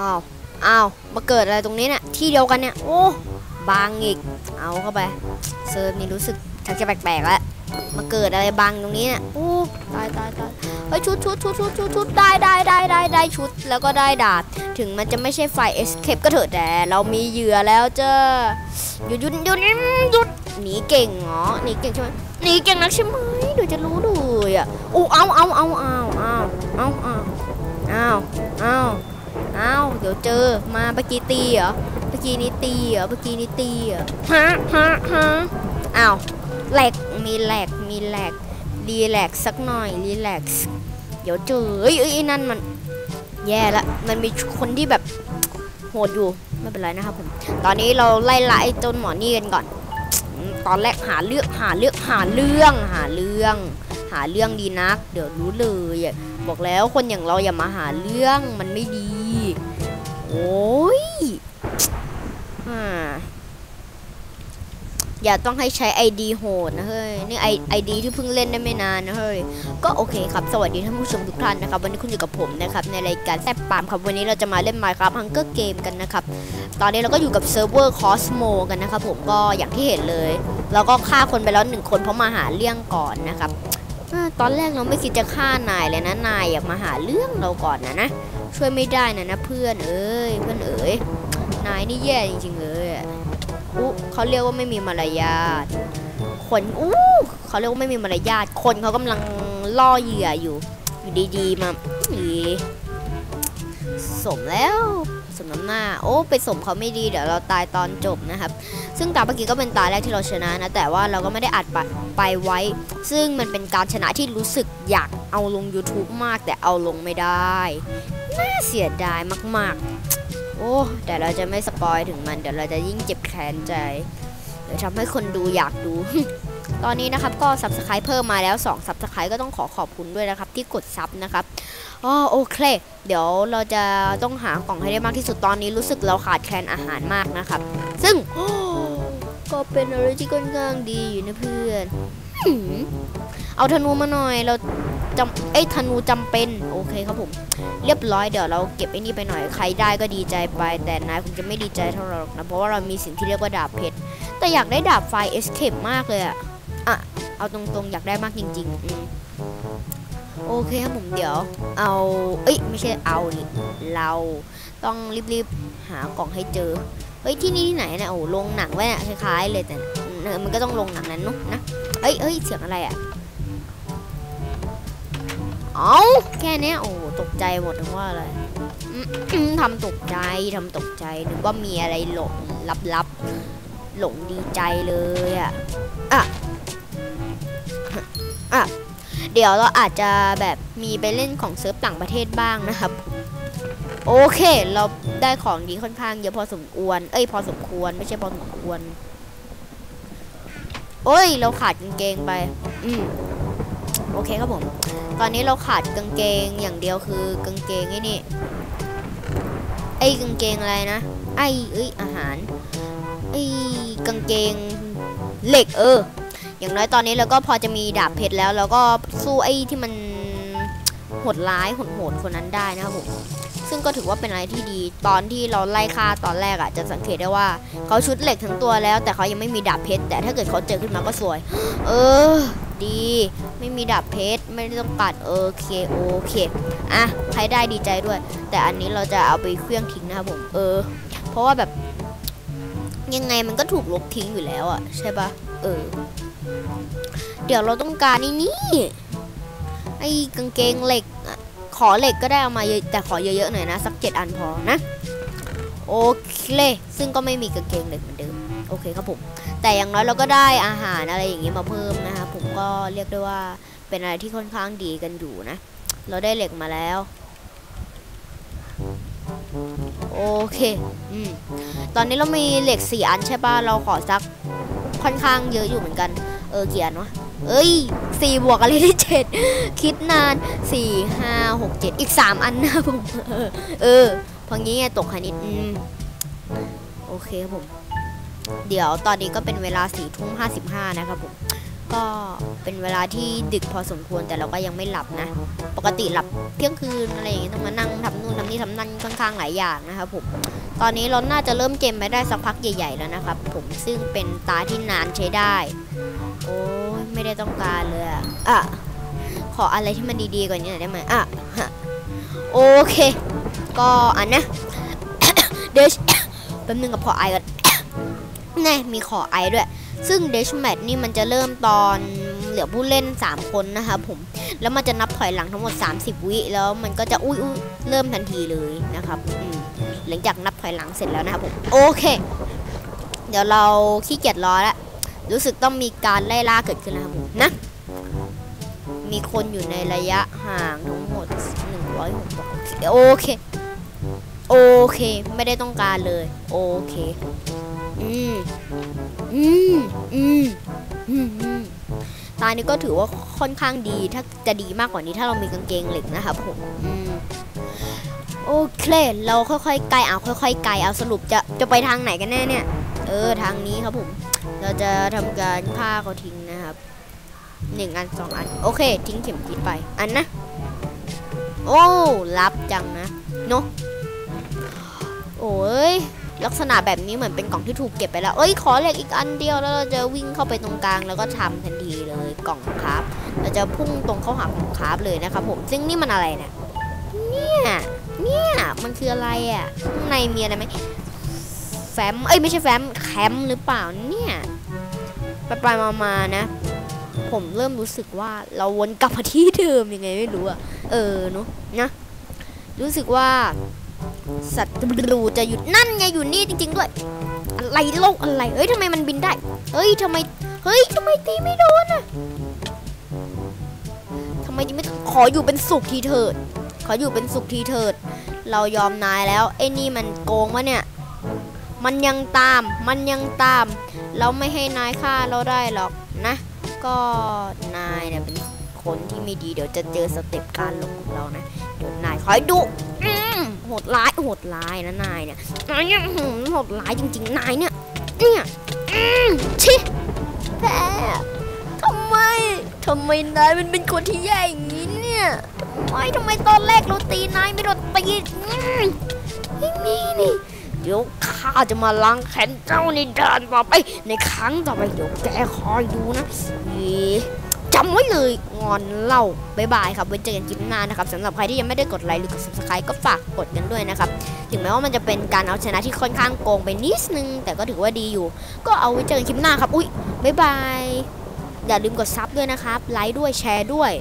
อ้าวอ้าวมาเกิดอะไรตรงนี้เนี่ยที่เดียวกันเนี่ยโอ้บางอีกเอาเข้าไปเซิร์ฟนี่รู้สึกชักจะแปลกๆแล้วมาเกิดอะไรบางตรงนี้เนี่ยโอ้ตายตายตายเฮ้ยชุดชุดชุดชุดชุดชุดได้ได้ได้ได้ได้ชุดแล้วก็ได้ดาบถึงมันจะไม่ใช่ไฟเอสเคปก็เถอะแต่เรามีเหยื่อแล้วเจ้าหยุดหยุดหยุดหยุดหนีเก่งเหรอหนีเก่งใช่ไหมหนีเก่งนักใช่ไหมเดี๋ยวจะรู้ด้วยอะโอ้เอาเอาเอาเอาเอาเอาเอาเอาเอาเอา ดี๋ยวเจอมาเมื่อกี้ตีเหรอเมื่อกี้นี้ตีเหรอเมื่อกี้นี้ตีเหรอฮะฮะฮะอ้าวแหลกมีแหลกมีแหลกรีแลกซ์สักหน่อยรีแลกซ์เดี๋ยวเจอเอ้ยเอ้ยนั่นมัน แย่ละมันมีคนที่แบบโหดอยู่ไม่เป็นไรนะครับผมตอนนี้เราไล่ละไอ้ต้นหมอนี่กันก่อนอืมตอนแรกหาเรื่องหาเรื่องหาเรื่องหาเรื่อง หาเรื่องดีนัก เดี๋ยวรู้เลยอะบอกแล้วคนอย่างเราอย่ามาหาเรื่องมันไม่ดี โอ้ยอ่าอย่าต้องให้ใช้ ID โหดนะเฮ้ย นี่ไอไอดีที่เพิ่งเล่นได้ไม่นานนะเฮ้ย ก็โอเคครับ สวัสดีท่านผู้ชมทุกท่านนะครับ วันนี้คุณอยู่กับผมนะครับ ในรายการแซ่บปามครับ วันนี้เราจะมาเล่น Minecraft Hunger Game กันนะครับ ตอนนี้เราก็อยู่กับเซิร์ฟเวอร์ Cosmo กันนะครับผมก็อย่างที่เห็นเลย เราก็ฆ่าคนไปแล้วหนึ่งคนเพราะมาหาเรื่องก่อนนะครับ ตอนแรกเราไม่คิดจะฆ่านายเลยนะ นายอยากมาหาเรื่องเราก่อนนะนะ ช่วยไม่ได้นะนะเพื่อนเอ้ยเพื่อนเอ๋ยนายนี่แย่จริงๆเลยอะอุ๊เขาเรียกว่าไม่มีมารยาทคนอู้เขาเรียกว่าไม่มีมารยาทคนเขากำลังล่อเหยื่ออยู่อยู่ดีๆมาอีสมแล้วสมน้ำหน้า โอ้ไปสมเขาไม่ดีเดี๋ยวเราตายตอนจบนะครับ ซึ่งตาเมื่อกี้ก็เป็นตาแรกที่เราชนะนะ แต่ว่าเราก็ไม่ได้อัดไปไปไว้ ซึ่งมันเป็นการชนะที่รู้สึกอยากเอาลง YouTube มากแต่เอาลงไม่ได้ น่าเสียดายมากๆ โอ้แต่เราจะไม่สปอยถึงมัน เดี๋ยวเราจะยิ่งเจ็บแค้นใจ เดี๋ยวทำให้คนดูอยากดู ตอนนี้นะครับก็ subscribe เพิ่มมาแล้ว2 subscribe ก็ต้องขอขอบคุณด้วยนะครับ ที่กดซับนะครับอ๋อโอเค เดี๋ยวเราจะต้องหากล่องให้ได้มากที่สุดตอนนี้รู้สึกเราขาดแคลนอาหารมากนะครับ ซึ่งก็เป็นอะไรที่ค่อนข้างดีอยู่นะเพื่อน เอาธนูมาหน่อยเราจำเอ้ธนูจำเป็นโอเคครับผมเรียบร้อยเดี๋ยวเราเก็บไอ้นี่ไปหน่อยใครได้ก็ดีใจไป แต่นายคงจะไม่ดีใจเท่าเราหรอกนะเพราะว่าเรามีสิ่งที่เรียกว่าดาบเพชรแต่อยากได้ดาบไฟเอสเคปมากเลยอะอะเอาตรงๆอยากได้มากจริงๆอโอเคครับผมเดี๋ยวเอาเอ้ยไม่ใช่เอานี่เราต้องรีบๆหากล่องให้เจอเฮ้ยที่นี่ที่ไหนนี่ยโอ้โรงหนังไว้นี่คล้ายๆเลยแต่มันก็ต้องลงหนังนั้นเนุ๊นะเฮ้ยเฮ้ยเสียงอะไรอะ เอาแค่เนี้ยโอ้ตกใจหมดถึงว่าอะไรทำตกใจทำตกใจนึกว่ามีอะไรหลงลับๆ หลงดีใจเลยอะอะอะเดี๋ยวเราอาจจะแบบมีไปเล่นของเซิร์ฟต่างประเทศบ้างนะครับ โอเค เราได้ของดีค่อนข้างเยอะพอสมควร เอ้ยพอสมควรไม่ใช่พอสมควร โอ้ย เราขาดกางเกงไป อืม โอเคครับผม ตอนนี้เราขาดกางเกงอย่างเดียวคือกางเกงไอ้นี่ ไอ้กางเกงอะไรนะ ไอ้เอ้ยอาหาร ไอ้กางเกงเหล็กเออ อย่างน้อยตอนนี้เราก็พอจะมีดาบเพชรแล้วแล้วก็สู้ไอ้ที่มันโหดร้ายโหดๆคนนั้นได้นะครับผมซึ่งก็ถือว่าเป็นอะไรที่ดี ตอนที่เราไล่ฆ่าตอนแรกอะ่ะจะสังเกตได้ว่าเขาชุดเหล็กทั้งตัวแล้ว แต่เขายังไม่มีดาบเพชรแต่ถ้าเกิดเขาเจอขึ้นมาก็สวย เออ ดี ไม่มีดาบเพชร ไม่ต้องปัดโอเคโอเค อะใครได้ดีใจด้วย แต่อันนี้เราจะเอาไปเครื่องทิ้งนะครับผม เออ เพราะว่าแบบยังไงมันก็ถูกลบทิ้งอยู่แล้วอะใช่ปะเออ เดี๋ยวเราต้องการนี่นี่ ไอ้กางเกงเหล็กขอเหล็กก็ได้เอามาเยอะแต่ขอเยอะๆหน่อยนะ สักเจ็ดอันพอนะ โอเค ซึ่งก็ไม่มีกางเกงเหล็กเหมือนเดิม โอเคครับผม แต่อย่างน้อยเราก็ได้อาหารอะไรอย่างงี้มาเพิ่มนะครับผม ก็เรียกได้ว่าเป็นอะไรที่ค่อนข้างดีกันอยู่นะ เราได้เหล็กมาแล้ว โอเค อืม ตอนนี้เรามีเหล็กสี่อันใช่ป่ะ เราขอสักค่อนข้างเยอะอยู่เหมือนกัน เออกี่อันวะ เอ้ยสี่บวกอะไรที่เจ็ดคิดนานสี่ห้าหกเจ็ดอีกสามอันนะผม เออพองี้ไงตกคณิตอืมโอเคครับผม เดี๋ยวตอนนี้ก็เป็นเวลาสี่ทุ่มห้าสิบห้านะครับผม ก็เป็นเวลาที่ดึกพอสมควรแต่เราก็ยังไม่หลับนะ ปกติหลับเที่ยงคืนอะไรอย่างเงี้ยต้องมานั่งทำนู่นทำนี่ทำนั่นค่อนข้างหลายอย่างนะครับผมตอนนี้เราน่าจะเริ่มเกมไปได้สักพักใหญ่ ๆ แล้วนะครับ ผมซึ่งเป็นตาที่นานใช้ได้ โอ้ยไม่ได้ต้องการเลยอะอะขออะไรที่มันดีๆกว่านี้หน่อยได้ไหมอะโอเค ก็อันนะเดชแป๊บนึงกับขอไอก่อนแน่มีขอไอด้วย ซึ่งเดชแมทนี่มันจะเริ่มตอนเหลือผู้เล่น 3 คนนะครับผม แล้วมันจะนับถอยหลังทั้งหมด 30 วิแล้วมันก็จะอุ้ยอุ้ยเริ่มทันทีเลยนะครับหลังจากนับถอยหลังเสร็จแล้วนะครับผมโอเค เดี๋ยวเราขี้เกียจรอแล้วรู้สึกต้องมีการไล่ล่าเกิดขึ้นแล้วครับผมนะ มีคนอยู่ในระยะห่างทั้งหมด106บอกโอเคโอเค ไม่ได้ต้องการเลย โอเค อืม อืมอืมอืมอืมตานี้ก็ถือว่าค่อนข้างดีถ้าจะดีมากกว่านี้ถ้าเรามีกางเกงเหล็กนะครับผมอืมโอเค เราค่อยๆไกลเอาค่อยๆไกลเอาสรุปจะจะไปทางไหนกันแน่เนี่ย เออทางนี้ครับผม เราจะทำการฆ่าเขาทิ้งนะครับหนึ่งอันสองอัน โอเค ทิ้งเข็มทิศไป อันนะ โอ้รับจังนะเนาะโอ้ย ลักษณะแบบนี้เหมือนเป็นกล่องที่ถูกเก็บไปแล้ว เอ้ยขอเหล็กอีกอันเดียวแล้วเราจะวิ่งเข้าไปตรงกลางแล้วก็ทำทันทีเลยกล่องคราฟเราจะพุ่งตรงเข้าหากล่องคราฟเลยนะครับผมซึ่งนี่มันอะไรเนี่ยเนี่ยเนี่ยมันคืออะไรอะข้างในมีอะไรไหมแฟ้มเอ้ยไม่ใช่แฟ้มแคมป์หรือเปล่าเนี่ยไปไปมามาๆนะ ผมเริ่มรู้สึกว่าเราวนกลับมาที่เดิมยังไงไม่รู้อะเออเนอะนะรู้สึกว่า สัตว์รูจะหยุดนั่นไงอยู่นี่จริง ๆ ด้วย อะไรโลกอะไรเฮ้ยทำไมมันบินได้ เฮ้ยทำไมเฮ้ยทำไมตีไม่โดนอะทำไมตีไม่ขออยู่เป็นสุขทีเถิด ขออยู่เป็นสุขทีเถิด เรายอมนายแล้วไอ้นี่มันโกงวะเนี่ย มันยังตาม มันยังตาม เราไม่ให้นายฆ่าเราได้หรอกนะ ก็นายเนี่ยเป็น คนที่ไม่ดีเดี๋ยวจะเจอสเต็ปการลงของเรานะเดี๋ยวนายคอยดูโหดร้ายโหดร้ายนะนายเนี่ยนายเนี่ยโหดร้ายจริง ๆ นายเนี่ยเนี่ยชิแพ้ทำไมทำไมนายมันเป็นคนที่แย่อย่างนี้เนี่ยทำไมทำไมตอนแรกเราตีนายไม่โดนตีอืมไม่มีนี่เดี๋ยวข้าจะมาล้างแค้นเจ้าในด่านต่อไป ในครั้งต่อไปเดี๋ยวแกคอยดูนะเอ๊ะ จำไว้เลยงอนเล่าบายบายครับไว้เจอกันคลิปหน้านะครับสำหรับใครที่ยังไม่ได้กดไลค์หรือกด subscribe ก็ฝากกดกันด้วยนะครับ ถึงแม้ว่ามันจะเป็นการเอาชนะที่ค่อนข้างโกงไปนิดนึง แต่ก็ถือว่าดีอยู่ ก็เอาไว้เจอกันคลิปหน้าครับ อุ้ยบายบาย อย่าลืมกดซับด้วยนะครับ ไลค์ด้วยแชร์ด้วย